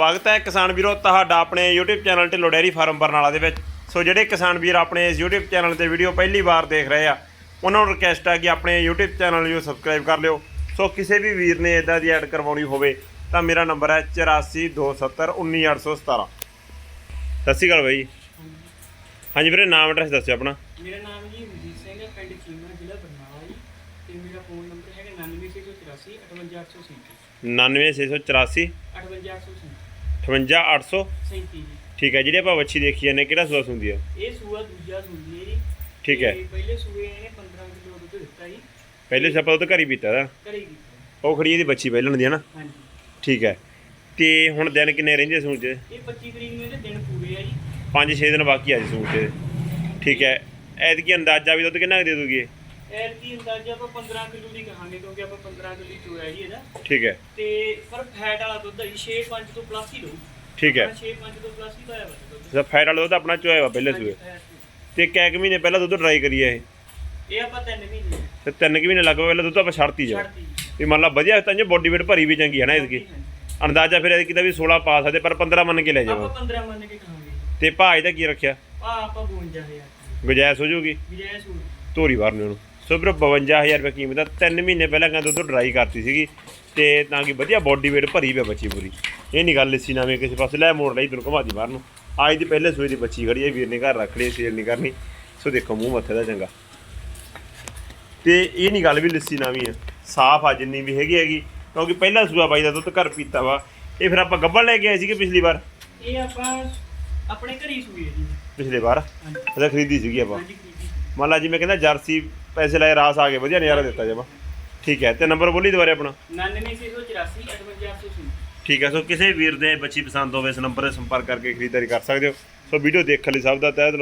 ਸਵਾਗਤ ਹੈ ਕਿਸਾਨ ਵੀਰੋ ਤੁਹਾਡਾ ਆਪਣੇ YouTube channel Dhillon dairy farm Barnala ਦੇ ਵਿੱਚ। ਸੋ ਜਿਹੜੇ ਕਿਸਾਨ ਵੀਰ ਆਪਣੇ ਇਸ YouTube ਚੈਨਲ ਤੇ ਵੀਡੀਓ ਪਹਿਲੀ ਵਾਰ ਦੇਖ ਰਹੇ ਆ ਉਹਨਾਂ ਨੂੰ ਰਿਕਵੈਸਟ ਹੈ ਕਿ ਆਪਣੇ YouTube ਚੈਨਲ ਨੂੰ ਸਬਸਕ੍ਰਾਈਬ ਕਰ ਲਿਓ। ਸੋ ਕਿਸੇ ਵੀ ਵੀਰ ਨੇ ਇਦਾਂ ਦੀ ਐਡ ਕਰਵਾਉਣੀ ਹੋਵੇ ਤਾਂ ਮੇਰਾ ਨੰਬਰ ਹੈ 8427191817 ਸਤਿ ਸ਼੍ਰੀ ਅਕਾਲ ਬਾਈ। ਹਾਂਜੀ ਵੀਰੇ ਨਾਮ ਐਡਰੈਸ ਦੱਸਿਓ ਆਪਣਾ। ਮੇਰਾ ਨਾਮ ਜੀ ਮਨਜੀਤ ਸਿੰਘ ਹੈ ਪਿੰਡ ਚੀਮਾ ਜ਼ਿਲ੍ਹਾ ਬਰਨਾਲਾ ਜੀ। ਤੇ ਮੇਰਾ ਫੋਨ ਨੰਬਰ ਹੈਗਾ 99684 58837 99684 58837 58800 37 ਜੀ। ਠੀਕ ਹੈ ਜਿਹੜੇ ਆਪਾਂ ਵੱਛੀ ਦੇਖੀ ਜਾਂਦੇ ਕਿਹੜਾ ਸੂਆ ਹੁੰਦੀ ਆ? ਇਹ ਸੂਆ ਦੂਜਾ ਸੁਣਦੀ ਹੈ ਜੀ। ਠੀਕ ਹੈ। ਤੇ ਪਹਿਲੇ ਸੂਏ ਇਹਨੇ 15 ਕਿਲੋ ਦੁੱਧ ਦਿੱਤਾ ਜੀ। ਪਹਿਲੇ ਸਪਾ ਉਹ ਤਾਂ ਘਰ ਪੀਤਾ ਦਾ ਘਰੇ ਕੀਤਾ ਉਹ ਖੜੀ ਇਹਦੀ ਬੱਚੀ ਪਹਿਲਣ ਦੀ ਹੈ ਨਾ। ਹਾਂਜੀ। ਠੀਕ ਹੈ। ਤੇ ਹੁਣ ਦਿਨ ਕਿੰਨੇ ਰਹਿੰਦੇ ਸੂਣ ਚ? ਇਹ 25 ਤਰੀਕ ਨੂੰ ਇਹਦੇ ਦਿਨ ਪੂਰੇ ਆ ਜੀ। 5-6 ਦਿਨ ਬਾਕੀ ਆ ਜੀ ਸੂਣ ਚ। ਠੀਕ ਹੈ। ਐਤਕੀ ਅੰਦਾਜ਼ਾ ਵੀ ਦੁੱਧ ਕਿੰਨਾ ਦੇ ਦੂਗੀ ਇਹ? ਐਰ ਕੀ ਅੰਦਾਜ਼ਾ ਆਪਾਂ 15 ਕਿਲੋ ਦੀ ਕਹਾਂਗੇ ਕਿਉਂਕਿ ਆਪਾਂ 15 ਕਿਲੋ ਦੀ ਚੋਇਆ ਜੀ ਇਹਦਾ ਠੀਕ ਹੈ। ਤੇ ਪਰ ਫੈਟ ਵਾਲਾ ਦੁੱਧ ਹੈ ਜੀ 6.5 ਤੋਂ ਪਲੱਸ ਹੀ ਲਊ। ਠੀਕ ਹੈ। 6.5 ਤੋਂ ਪਲੱਸ ਹੀ ਪਾਇਆ ਵਾ ਦੁੱਧ। ਸਰ ਫੈਟ ਵਾਲਾ ਦੁੱਧ ਆਪਣਾ ਚੋਇਆ ਵਾ ਪਹਿਲੇ ਸੂਏ ਤੇ ਕੈ ਕੁ ਮਹੀਨੇ ਪਹਿਲਾਂ ਦੁੱਧ ਟਰਾਈ ਕਰੀਏ ਇਹ? ਇਹ ਆਪਾਂ ਤਿੰਨ ਮਹੀਨੇ। ਤੇ ਤਿੰਨ ਕੁ ਮਹੀਨੇ ਲੱਗੋ ਪਹਿਲਾਂ ਦੁੱਧ ਆਪਾਂ ਛੱਡਤੀ ਜਾ ਛੱਡਤੀ ਵੀ ਮੰਨ ਲਾ ਵਧੀਆ ਤਾਂ ਜੇ ਬੋਡੀ weight ਭਰੀ ਵੀ ਚੰਗੀ ਹੈ ਨਾ ਇਸਕੀ ਅੰਦਾਜ਼ਾ ਫਿਰ ਇਹਦਾ ਕਿਤਾ ਵੀ 16 ਪਾ ਸਕਦੇ ਪਰ 15 ਮੰਨ ਕੇ ਲੈ ਆਪਾਂ ਜਾਵਾਂ 15 ਮੰਨ ਕੇ ਕਹਾਂਗੇ। ਤੇ ਭਾਅ ਇਹਦਾ ਕੀ ਰੱਖਿਆ? ਆ ਆਪਾਂ 52000 ਗੁਜਾਇਸ਼ ਹੋ ਜਾਊਗੀ। ਵਿਜੈ ਸੂਰ ਧੋਰੀ ਵਾਰ ਨੇ ਉਹਨੂੰ। ਸੋ ਵੀਰੋ 52000 ਰੁਪਏ ਕੀਮਤ ਆ। 3 ਮਹੀਨੇ ਪਹਿਲਾਂ ਕਹਿੰਦਾ ਦੁੱਧ ਡਰਾਈ ਕਰਤੀ ਸੀਗੀ ਤੇ ਤਾਂ ਕਿ ਵਧੀਆ ਬੋਡੀ weight ਭਰੀ ਪਿਆ ਬੱਚੀ ਪੂਰੀ। ਇਹ ਨਹੀਂ ਗੱਲ ਲਿੱਸੀ ਨਾਵੇਂ ਕਿਸੇ ਪਾਸੇ। ਲੈ ਮੋੜ ਲਈ ਤੈਨੂੰ ਘੁਮਾਦੀ ਬਾਹਰ ਨੂੰ। ਅੱਜ ਦੀ ਪਹਿਲੇ ਸੂਈ ਦੀ ਬੱਚੀ ਖੜੀ ਹੈ ਵੀਰ ਨੇ ਘਰ ਰੱਖ ਲਈ ਸੇਲ ਨਹੀਂ ਕਰਨੀ। ਸੋ ਦੇਖੋ ਮੂੰਹ ਮੱਥੇ ਦਾ ਚੰਗਾ। ਤੇ ਇਹ ਨਹੀਂ ਗੱਲ ਵੀ ਲਿੱਸੀ ਨਾਵੀਂ ਆ। ਸਾਫ਼ ਆ ਜਿੰਨੀ ਵੀ ਹੈਗੀ ਹੈਗੀ। ਕਿਉਂਕਿ ਪਹਿਲਾ ਸੂਆ ਬਾਈ ਦਾ ਦੁੱਧ ਘਰ ਪੀਤਾ ਵਾ। ਇਹ ਫਿਰ ਆਪਾਂ ਗੱਬੜ ਲੈ ਕੇ ਆਏ ਸੀਗੇ ਪਿਛਲੀ ਵਾਰ? ਇਹ ਆਪਾਂ ਆਪਣੇ ਘਰੀ ਸੂਈ ਹੈ ਜੀ। ਪਿਛਲੇ ਵਾਰ? ਹਾਂਜੀ। ਖਰੀਦੀ ਸੀਗੀ ਆਪਾਂ। ਮੰਨ ਲਾ ਜਿਵੇਂ ਕਹਿੰਦਾ ਜਰਸੀ ਪੈਸੇ ਲਾਏ ਰਾਸ ਆ ਗਏ ਵਧੀਆ ਨਜ਼ਾਰਾ ਦਿੱਤਾ ਜਮਾ। ਠੀਕ ਹੈ ਤੇ ਨੰਬਰ ਬੋਲੀ ਦੁਬਾਰੇ ਆਪਣਾ। 99684 58880 ਠੀਕ ਹੈ ਸੋ ਕਿਸੇ ਵੀਰ ਦੇ ਬੱਚੀ ਪਸੰਦ ਹੋਵੇ ਇਸ ਨੰਬਰ ਤੇ ਸੰਪਰਕ ਕਰਕੇ ਖਰੀਦਦਾਰੀ ਕਰ ਸਕਦੇ ਹੋ। ਸੋ ਵੀਡੀਓ ਦੇਖਣ ਲਈ ਸਭ ਦਾ ਤਹਿ ਦਿਲੋਂ